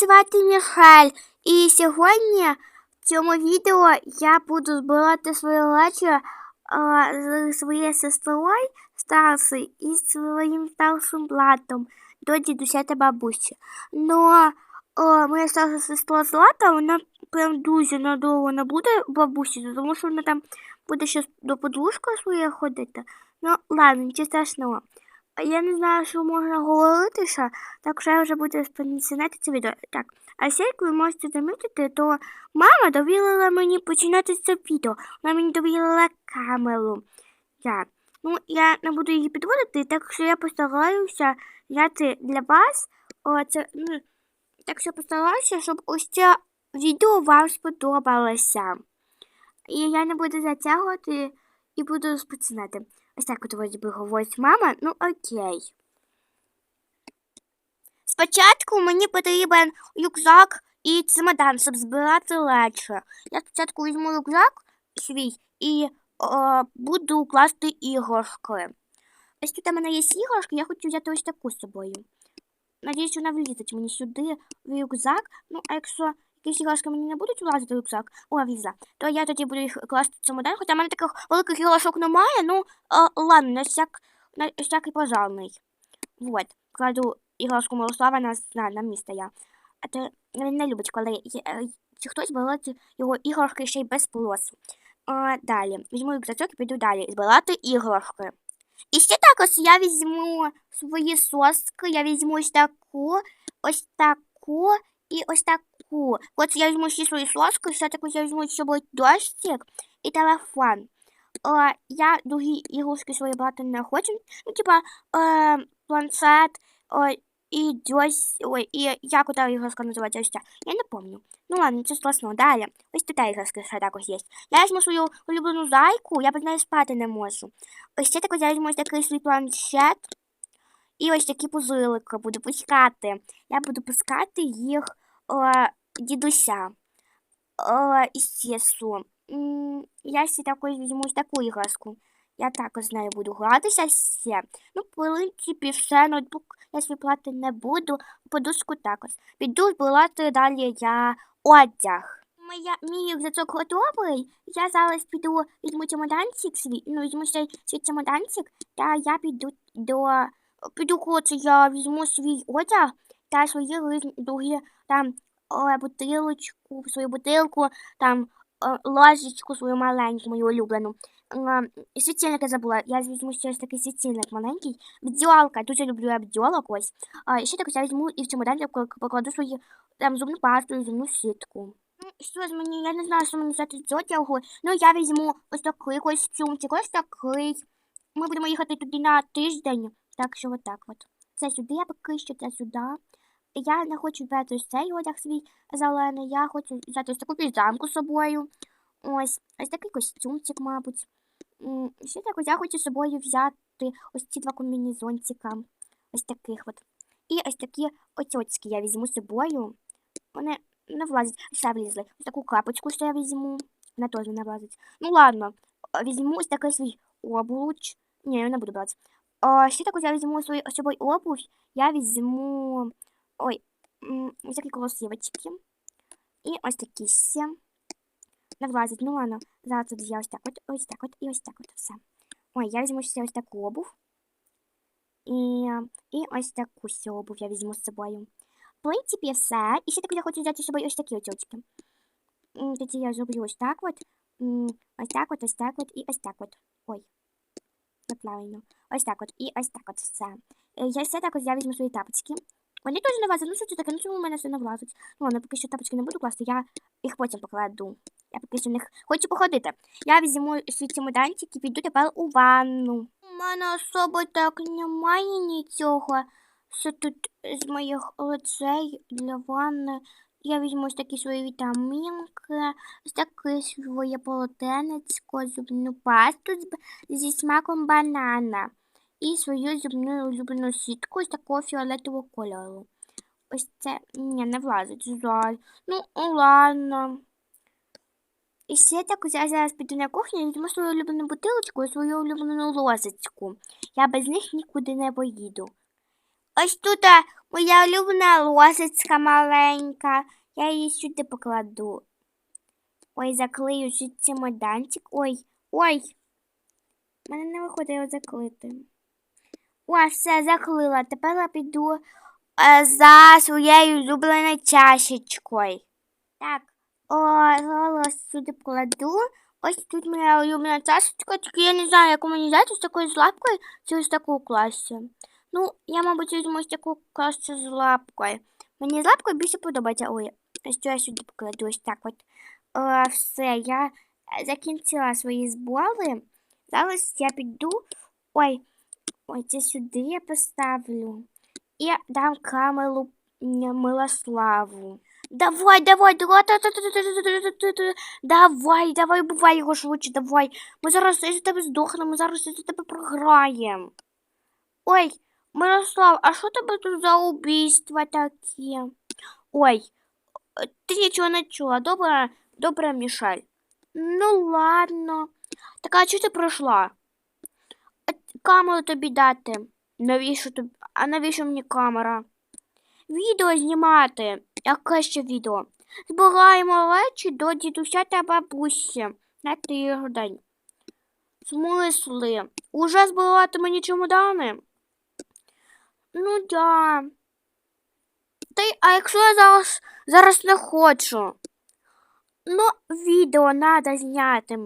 звати Мішель, і сьогодні в цьому відео я буду збирати свої речі з своєю сестрою старшою і своїм старшим братом до дідуся та бабусі. Но а, моя старша сестра Злата, вона прям дуже надовго не буде бабусі, тому що вона там буде ще до подружки своєї ходити. Ну, ладно, нічого страшного. Я не знаю, що можна говорити ще, так що я вже буду спонсінати це відео. Так, а ще, як ви можете замітити, то мама довірила мені починати це відео. Вона мені довірила камеру. Так, ну я не буду її підводити, так що я постараюся взяти для вас оце, ну, так що постараюся, щоб ось це відео вам сподобалося. І я не буду затягувати і буду розпочинати. Так от вроді би говорить мама, ну окей. Спочатку мені потрібен рюкзак і чемодан, щоб збирати речі. Я спочатку візьму рюкзак свій і о, буду класти іграшки. Ось тут у мене є іграшки, я хочу взяти ось таку з собою. Надіюсь, вона влізить мені сюди в рюкзак. Ну, а якщо якісь іграшки мені не будуть влазити в рюкзак, о, влізла, то я тоді буду їх класти в чемодан, хоча в мене таких великих іграшок немає, ну, а, ладно, на, всяк, на всякий пожарний. Вот, кладу іграшку Мирослава на, на, на місце я. А то він не любить, коли є, е, хтось бере його іграшки ще й без спросу. А, далі, візьму рюкзачок і піду далі збирати іграшки. І ще також я візьму свої соски, я візьму ось таку, ось таку і ось таку. От я візьму всі свої соски, ще також я візьму з собою дощик і телефон. Е, я другі ігрушки свої брати не хочу. Ну, типа е, планшет е, і дось, ой, і як ота іграшка називається ось ця. Я не пам'ятаю. Ну ладно, це страшно. Далі. Ось тут іграшка ще також є. Я візьму свою улюблену зайку, я без неї спати не можу. Ось ще також я візьму ось такий свій планшет. І ось такі пузилики буду пускати. Я буду пускати їх е, дідуся. І Я ще також візьму таку іграшку. Я також з нею буду гратися ще. Ну, в принципі, все, ноутбук я свій плати не буду, подушку також. Піду збирати далі я одяг. Моя, мій рюкзачок готовий. Я зараз піду візьму чемоданчик свій, ну, візьму свій, свій чемоданчик, та я піду до... Піду, коротше, я візьму свій одяг та свої другі там бутилочку, свою бутилку, там ложечку свою маленьку, мою улюблену. І світильник я забула. Я візьму ще ось такий світильник маленький. Бдьолка, дуже люблю я бдьолок ось. І ще також я візьму і в чемодан покладу свої там зубну пасту і зубну сітку. Ну, що ж мені, я не знаю, що мені взяти з одягу. Ну, я візьму ось такий костюмчик, ось такий. Ми будемо їхати туди на тиждень, так що отак от. Це сюди, я поки що це сюди. Я не хочу брати ось цей одяг свій зелений, я хочу взяти ось таку піжамку з собою. Ось, ось такий костюмчик, мабуть. Ще також я хочу з собою взяти ось ці два комбінезончика. Ось таких от. І ось такі оцьоцькі я візьму з собою. Вони не влазять, ще влізли. Ось таку капочку ще я візьму. Вона теж не влазить. Ну ладно, візьму ось такий свій обруч. Ні, я не буду брати. Ще також я візьму з собою обувь. Я візьму. Ой, м, ось такі колосівочки. І ось такі ще. Не влазить. Ну ладно. Зараз тут я ось так от, ось так от і ось так от все. Ой, я візьму ще ось таку обув. І, і ось таку ще обув я візьму з собою. В принципі, все. І ще також я хочу взяти з собою ось такі очочки. М, Тоді я зроблю ось так от. м, Ось так от, ось так от і ось так от. Ой. Неправильно. Ось так от і ось так от все. Е, Я ще також я візьму свої тапочки. Вони теж не влазять. Ну що? Ну чому в мене все не влазить? Ну ладно, поки що тапочки не буду класти, я їх потім покладу. Я поки що них хочу походити. Я візьму свій чемоданчик і піду тепер у ванну. У мене особо так немає нічого. Що тут з моїх речей для ванни. Я візьму ось такі свої вітамінки, ось таке своє полотенечко, зубну пасту зі смаком банана. І свою зубну улюблену сітку з такого фіолетового кольору. Ось це ні, не влазить, жаль. Ну, ладно. І ще також я зараз піду на кухню і візьму свою улюблену бутилочку і свою улюблену ложечку. Я без них нікуди не поїду. ось тут моя улюблена лосицька маленька. Я її сюди покладу. Ой, заклею ще чемоданчик. Ой, ой. У мене не виходить його заклити. О, все, заклила. Тепер я піду е, за своєю улюбленою чашечкою. Так, о, голос сюди покладу. Ось тут моя улюблена чашечка, тільки я не знаю, яку мені взяти з такою з лапкою чи ось таку класі. Ну, я, мабуть, візьму ось таку класу з лапкою. Мені з лапкою більше подобається. Ой, цю я сюди покладу ось так от. Е, все, я закінчила свої збори. Зараз я піду. Ой, Ой, це сюди я поставлю. І дам Камелу Милославу. Давай, давай, давай, давай, давай, бувай його швидше, давай. Ми зараз із тебе здохнемо, ми зараз із тебе програємо. Ой, Мирослав, а що тебе тут за убійства такі? Ой, ти нічого не чула, добре, добре, Мішель. Ну ладно. Так а чого ти пройшла? Камеру тобі дати. Навіщо тобі? А навіщо мені камера? Відео знімати. Яке ще відео? Збираємо речі до дідуся та бабусі на тиждень. Смисли? Уже збирати мені чемодани? Ну да. Та й, а якщо я зараз, зараз не хочу? Ну, відео треба зняти.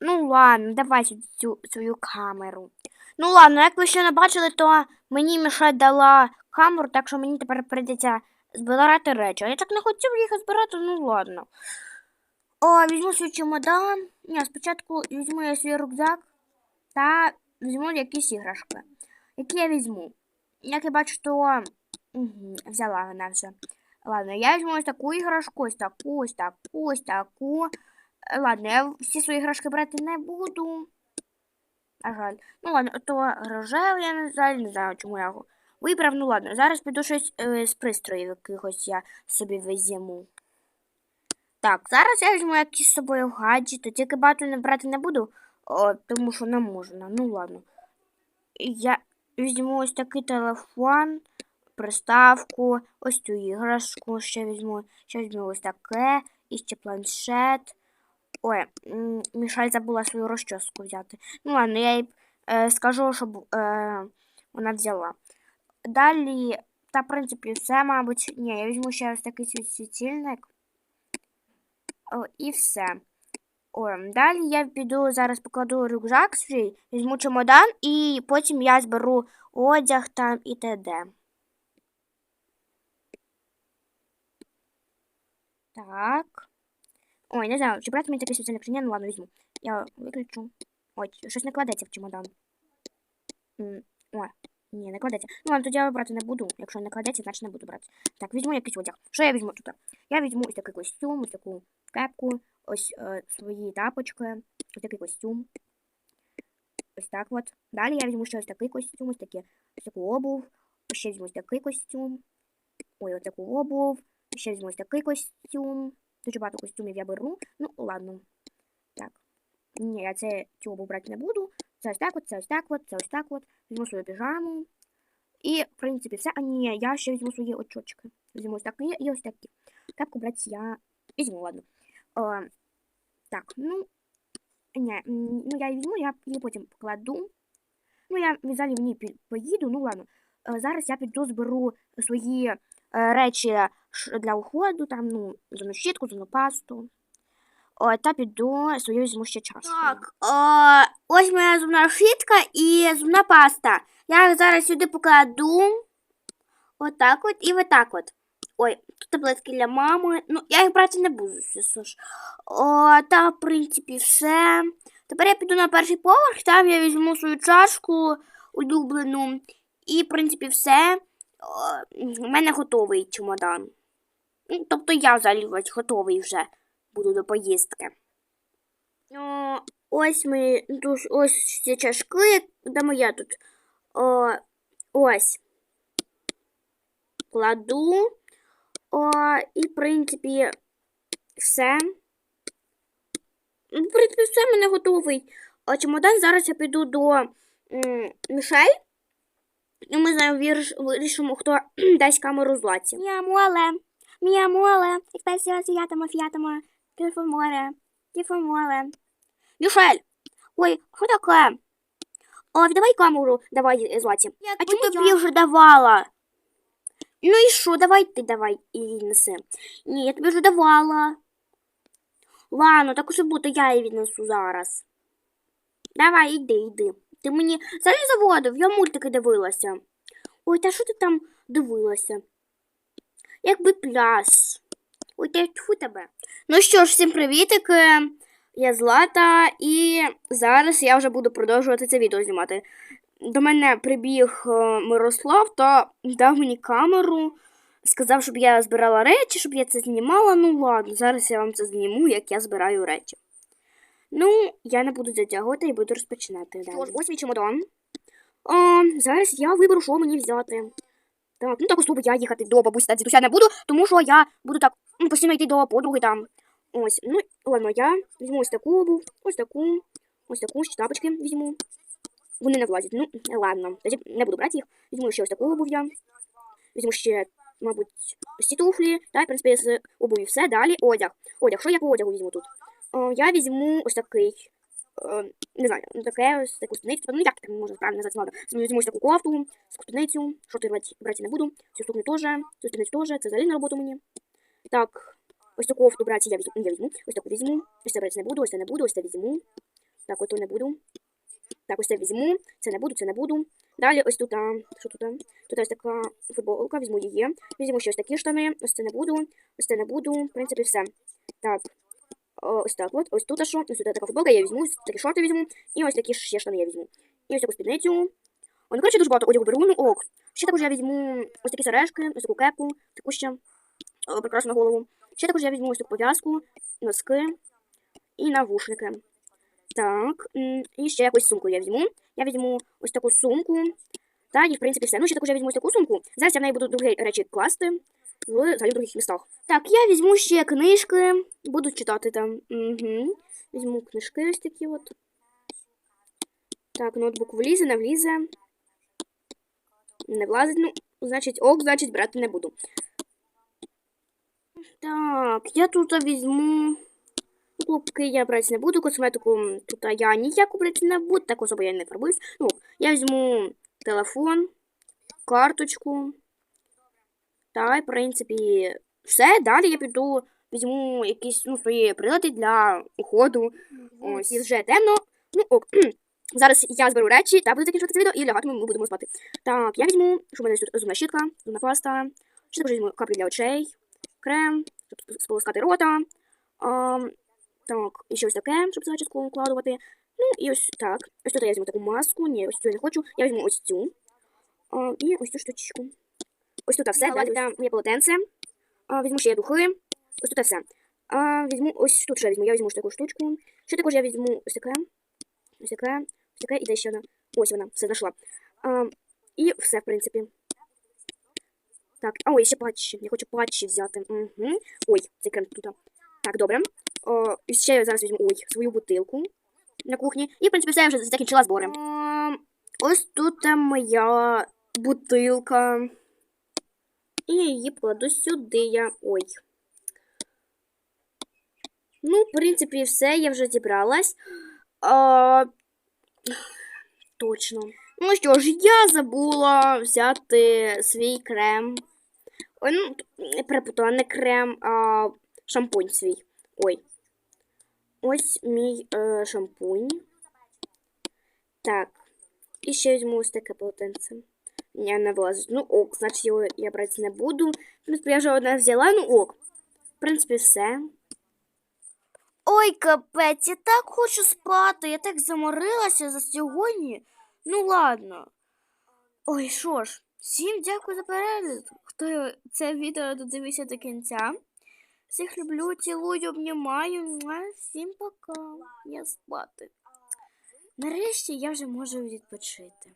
Ну ладно, давай цю свою камеру. Ну ладно, як ви ще не бачили, то мені Міша дала камеру, так що мені тепер прийдеться збирати речі. А я так не хотів їх збирати, ну ладно. О, візьму свій чемодан. Ні, спочатку візьму я свій рюкзак та візьму якісь іграшки. Які я візьму? Як я бачу, то угу, взяла вона вже. Ладно, я візьму ось таку іграшку, ось таку, ось таку, ось таку. Е, Ладно, я всі свої іграшки брати не буду. На жаль. Ну ладно, то рожевий, я не знаю, не знаю, чому я його вибрав. Ну ладно, зараз піду щось е, з пристроїв якихось я собі візьму. Так, зараз я візьму якісь з собою гаджети, тільки багато не брати не буду, о, тому що не можна. Ну ладно. Я візьму ось такий телефон, приставку, ось цю іграшку ще візьму, ще візьму ось таке, і ще планшет. Ой, Мішаль забула свою розчоску взяти. Ну ладно, я їй е, скажу, щоб е, вона взяла. Далі, та в принципі, все, мабуть. Ні, я візьму ще ось такий світ- світильник. О, і все. О, далі я піду зараз покладу рюкзак свій, візьму чемодан і потім я зберу одяг там і т.д. Так. Ой, не знаю, чи брати мені такий світильник чи ні, ну ладно, візьму. Я виключу. Ой, щось не кладеться в чемодан. Ой, ні, не кладеться. Ну ладно, тоді я брати не буду. Якщо не кладеться, значить не буду брати. Так, візьму якийсь одяг. Що я візьму тут? Я візьму ось такий костюм, ось таку кепку, ось е, свої тапочки, ось такий костюм. Ось так от. Далі я візьму ще ось такий костюм, ось такі, ось таку обув. Ще візьму ось такий костюм. Ой, ось таку обув. Ще візьму ось такий костюм. Дуже багато костюмів я беру. Ну, ладно. Так. Ні, я це обув брати не буду. Це ось так от, це ось так от, це ось так от. Візьму свою піжаму. І, в принципі, все. А ні, я ще візьму свої очочки. Візьму ось такі і ось такі. Капку брати я візьму, ладно. О, так, ну. Ні, ну я її візьму, я її потім покладу. Ну, я взагалі в ній поїду, ну ладно. Е, Зараз я піду зберу свої е, речі для уходу, там, ну, зубну щітку, зубну пасту. О, та піду свою візьму ще чашку. Так, о, ось моя зубна щітка і зубна паста. Я зараз сюди покладу. Отак от і отак от. Ой, тут таблетки для мами. Ну, я їх брати не буду, звісно ж. О, та, в принципі, все. Тепер я піду на перший поверх, там я візьму свою чашку улюблену. І, в принципі, все. У мене готовий чемодан. Ну, Тобто я взагалі готовий вже буду до поїздки. О, ось ми тут ось ці чашки, де моя тут. О, ось. Кладу. О, і, в принципі, все. Ну, В принципі, все в мене готовий. А чемодан зараз я піду до м, Мішель. І ми зараз виріш- вирішимо, хто дасть камеру златі. Мія моле, мія моле, експресія святама фіатама, кіфоморе, кіфоморе. Мішель, ой, що таке? О, віддавай камеру, давай златі. а чому тобі вже давала? Ну і що, давай ти давай її неси. Ні, я тобі вже давала. Ладно, так уж і буде, я її віднесу зараз. Давай, іди, йди. Ти мені взагалі заводив, я мультики дивилася. Ой, та що ти там дивилася? Якби пляс. Ой, та тьфу тебе. Ну що ж, всім привітики. Я Злата, і зараз я вже буду продовжувати це відео знімати. До мене прибіг е, Мирослав та дав мені камеру, сказав, щоб я збирала речі, щоб я це знімала. Ну ладно, зараз я вам це зніму, як я збираю речі. Ну, я не буду затягувати і буду розпочинати. Далі. Ось мій чемодан. А, зараз я виберу, що мені взяти. Так, ну так особо я їхати до бабусі та дідуся не буду, тому що я буду так ну, постійно йти до подруги там. Ось, ну, ладно, я візьму ось таку обув, ось таку, ось таку, ще тапочки візьму. Вони не влазять. Ну, ладно, не буду брати їх. Візьму ще ось таку обув я. Візьму ще, мабуть, ці туфлі. Та, в принципі, з обуві все. Далі одяг. Одяг, що я по одягу візьму тут? О, я візьму ось такий. Е, Не знаю, таке ось таку спідницю. Ну, як там можна правильно назвати надо. Візьму ось таку кофту, спідницю. Шорти брати не буду. Цю сукню теж, цю спідницю теж. Це взагалі на роботу мені. Так, ось таку кофту брати я візьму. Я візьму. Ось таку візьму. Ось це брати не буду, ось це не буду, ось це візьму. Так, ось то не буду. Так, ось це візьму. Це не буду, це не буду. Далі ось тут, а, що тут? а? Тут ось така футболка, візьму її. Візьму ще ось такі штани. Ось це не буду, ось це не буду. В принципі, все. Так. О, ось так от. Ось тут що. Ось тут така футболка, я візьму, ось такі шорти візьму. І ось такі ще штани я візьму. І ось таку спідницю. О, ну, коротше, дуже багато одягу беру, ну ок. Ще також я візьму ось такі сережки, ось таку кепку, таку ще о, прекрасну голову. Ще також я візьму ось таку пов'язку, носки і навушники. Так, і ще якусь сумку я візьму. Я візьму ось таку сумку. Та і в принципі все. Ну, ще також я візьму ось таку сумку. Зараз я в неї буду другі речі класти в взагалі других містах. Так, я візьму ще книжки, буду читати там. Угу. Візьму книжки ось такі от. Так, ноутбук влізе, не влізе. Не влазить, ну, значить, ок, значить, брати не буду. Так, я тут візьму. Клубки я брати не буду, косметику тут я ніяку брати не буду, так особо я не фарбуюсь. Ну, я візьму телефон, карточку. Та, й, в принципі, все. Далі я піду, візьму якісь ну, свої прилади для уходу. Ось, і вже темно. Ну, ок. Зараз я зберу речі та буду закінчувати це відео і лягати ми будемо спати. Так, я візьму, що в мене тут зубна щітка, зубна паста. Ще також візьму каплі для очей, крем, щоб сполоскати рота. А, так, і ще ось таке, щоб зачіску укладувати. Ну, і ось так. Ось тут я візьму таку маску. Ні, ось цю я не хочу. Я візьму ось цю. А, і ось цю штучку. Ось тут все. Далі там моє полотенце. Візьму ще духи. Ось тут все. А, візьму ось тут ще візьму. Я візьму ось таку штучку. Ще також я візьму ось таке. Ось таке. Ось таке. І де ще вона. Ось вона. Все знайшла. А, і все, в принципі. Так, а ой, ще патчі. Я хочу патчі взяти. Угу. Ой, цей крем тут. Так, добре. О, і ще я зараз візьму ой, свою бутилку на кухні. І, в принципі, все, я вже закінчила збори. О, ось тут моя бутилка. І я її кладу сюди. Я. Ой. Ну, в принципі, все, я вже зібралась. А, точно. Ну що ж, я забула взяти свій крем. Ой, ну, перепутала не крем, а шампунь свій. Ой. Ось мій е, шампунь. Так. І ще візьму ось таке полотенце. Я не влазить. Ну ок, значить його я брати не буду. В принципі, я вже одне взяла, ну ок. В принципі, все. Ой, капець, я так хочу спати. Я так заморилася за сьогодні. Ну ладно. Ой, що ж, всім дякую за перегляд. Хто це відео додивився до кінця. Всіх люблю, цілую, обнімаю. Всім пока. Я спати. Нарешті я вже можу відпочити.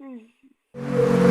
嗯。